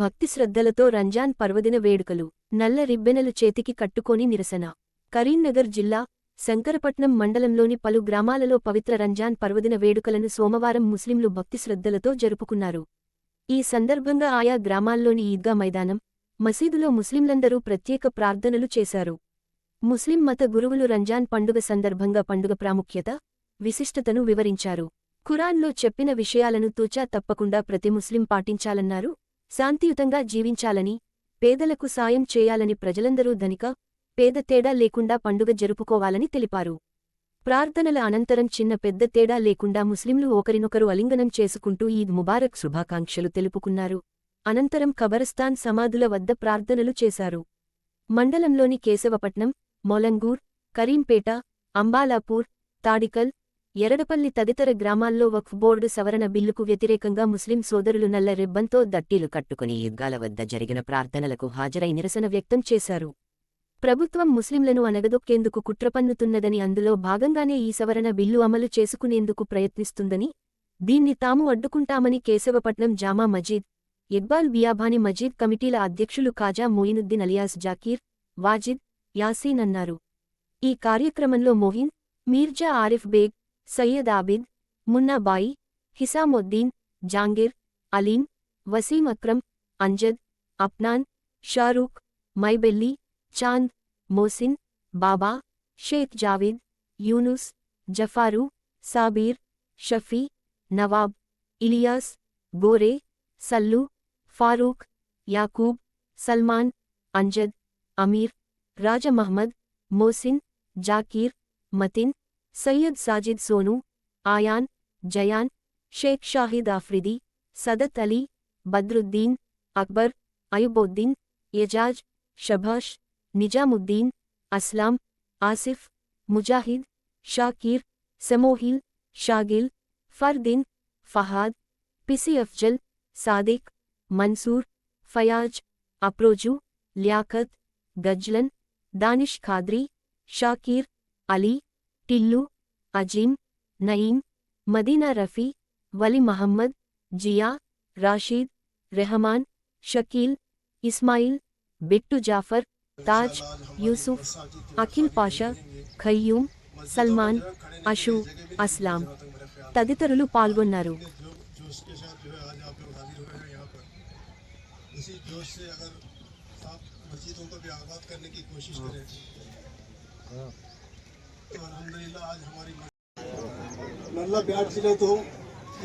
భక్తిశ్రద్ధలతో రంజాన్ పర్వదిన వేడుకలు నల్ల రిబ్బెనలు చేతికి కట్టుకొని నిరసన. కరీంనగర్ జిల్లా శంకరపట్నం మండలంలోని పలు గ్రామాలలో పవిత్ర రంజాన్ పర్వదిన వేడుకలను సోమవారం ముస్లింలు భక్తిశ్రద్ధలతో జరుపుకున్నారు. ఈ సందర్భంగా ఆయా గ్రామాల్లోని ఈద్గా మైదానం మసీదులో ముస్లింలందరూ ప్రత్యేక ప్రార్థనలు చేశారు. ముస్లిం మత గురువులు రంజాన్ పండుగ సందర్భంగా పండుగ ప్రాముఖ్యత విశిష్టతను వివరించారు. ఖురాన్లో చెప్పిన విషయాలను తూచా తప్పకుండా ప్రతి ముస్లిం పాటించాలన్నారు. శాంతియుతంగా జీవించాలని పేదలకు సాయం చేయాలని ప్రజలందరూ ధనిక పేద తేడా లేకుండా పండుగ జరుపుకోవాలని తెలిపారు. ప్రార్థనల అనంతరం చిన్న పెద్ద తేడా లేకుండా ముస్లింలు ఒకరినొకరు అలింగనం చేసుకుంటూ ఈద్ ముబారక్ శుభాకాంక్షలు తెలుపుకున్నారు. అనంతరం కబరస్తాన్ సమాధుల వద్ద ప్రార్థనలు చేశారు. మండలంలోని కేశవపట్నం మొలంగూర్ కరీంపేట అంబాలాపూర్ తాడికల్ ఎరడపల్లి తదితర గ్రామాల్లో వక్ఫ్ బోర్డు సవరణ బిల్లుకు వ్యతిరేకంగా ముస్లిం సోదరులు నల్ల రిబ్బన్తో దట్టీలు కట్టుకుని ఈద్గాల వద్ద జరిగిన ప్రార్థనలకు హాజరై నిరసన వ్యక్తం చేశారు. ప్రభుత్వం ముస్లింలను అనగదొక్కేందుకు కుట్రపన్నుతున్నదని అందులో భాగంగానే ఈ సవరణ బిల్లు అమలు చేసుకునేందుకు ప్రయత్నిస్తుందని దీన్ని తాము అడ్డుకుంటామని కేశవపట్నం జామా మజీద్ ఇక్బాల్ బియాబాని మజీద్ కమిటీల అధ్యక్షులు ఖాజా మొయినుద్దీన్ అలియాస్ జాకీర్ వాజిద్ యాసీన్ అన్నారు. ఈ కార్యక్రమంలో మొహిన్ మీర్జా ఆరిఫ్ బేగ్ सैयद आबिद मुन्नाबाई हिसामुद्दीन जहांगीर अलीम वसीम अक्रम अंजद अपनान शाहरुख मैबिल्ली चाँद मोहसिन बाबा शेख जावेद यूनुस जफारू साबिर शफी नवाब इलियास गोरे सल्लू फारूक याकूब सलमान अंजद अमीर राजा महमद मोहसिन जाकिर मतिन सैयद साजिद सोनू, आयान, जयान, शेख शाहिद आफरीदी, सदत अली, बद्रुद्दीन, अकबर, अयुबुद्दीन, एजाज, शबाश, निजामुद्दीन, असलम, आसिफ, मुजाहिद, शाकिर, समोहिल, शागिल, फरदीन, फहाद, पिसी अफजल, सादिक, मंसूर, फयाज, अप्रोजू, लियाकत, गजलन, दानिश खादरी, शाकिर, अली టిల్లు అజీం నయీం మదీనా రఫీ వలి మహమ్మద్ జియా రాషీద్ రెహమాన్ షకీల్ ఇస్మాయిల్ బిట్టు జాఫర్ తాజ్ యూసుఫ్ అఖిల్ పాషా ఖయ్యూమ్ సల్మాన్ అషు అస్లాం తదితరులు పాల్గొన్నారు जोश के साथ जो है आज आप लोग हाजिर हुए हैं यहाँ पर इसी जोश से अगर आप मस्जिदों को भी आबाद करने की कोशिश करें నల్ల బ్యాడ్జీలతో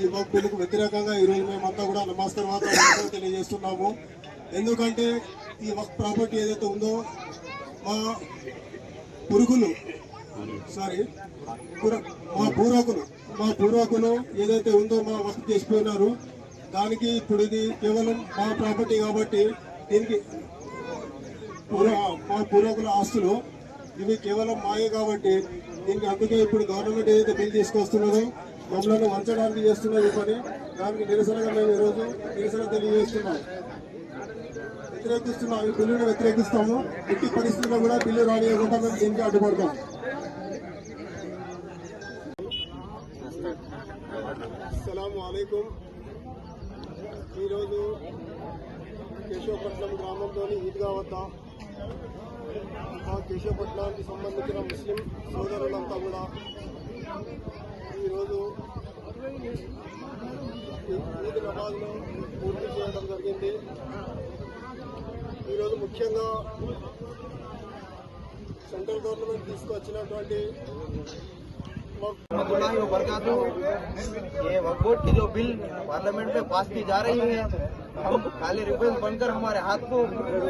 ఈ మొక్కులకు వ్యతిరేకంగా ఈరోజు మేమంతా కూడా నమాజ్ తర్వాత తెలియజేస్తున్నాము. ఎందుకంటే ఈ వక్ ప్రాపర్టీ ఏదైతే ఉందో మా పురుగులు సారీ మా పూర్వకులు మా పూర్వకులు ఏదైతే ఉందో మా వక్ చేసిపోయినారు. దానికి ఇప్పుడు ఇది కేవలం మా ప్రాపర్టీ కాబట్టి దీనికి పూర్వ మా పూర్వకుల ఆస్తులు ఇవి కేవలం మాయే కాబట్టి దీనికి అందుకే ఇప్పుడు గవర్నమెంట్ ఏదైతే బిల్ తీసుకొస్తున్నదో మమ్మల్ని వంచడానికి చేస్తున్నది పని దానికి నిరసనగా మేము ఈరోజు నిరసన తెలియజేస్తున్నాం. వ్యతిరేకిస్తున్నాం ఈ బిల్లును వ్యతిరేకిస్తాము. ఎట్టి పరిస్థితుల్లో కూడా బిల్లు రానియకుండా మేము దీనికి అడ్డుపడతాం. అస్సలం అయికం ఈరోజు కేశవపట్నం గ్రామంలోని ఈద్గా వద్ద ఆ కేశవపట్నానికి సంబంధించిన ముస్లిం సోదరులంతా కూడా ఈరోజు ఈద్ నమాజ్ను పూర్తి చేయడం జరిగింది. ఈరోజు ముఖ్యంగా సెంట్రల్ గవర్నమెంట్ తీసుకువచ్చినటువంటి ये वक्फ की जो बिल पार्लियामेंट में पास की जा रही है, हम काले रिबन बनकर हमारे हाथ को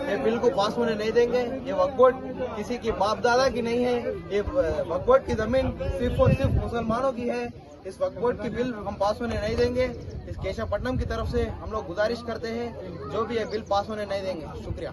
ये बिल को पास होने नहीं देंगे। ये वक्फ किसी की बाप दादा की नहीं है, ये वक्फ की ज़मीन सिर्फ़ और सिर्फ़ मुसलमानों की है। इस वक्फ की बिल हम पास होने नहीं देंगे। इस केशवपट्टनम की तरफ़ से हम लोग गुजारिश करते हैं, जो भी ये बिल पास होने नहीं देंगे। शुक्रिया।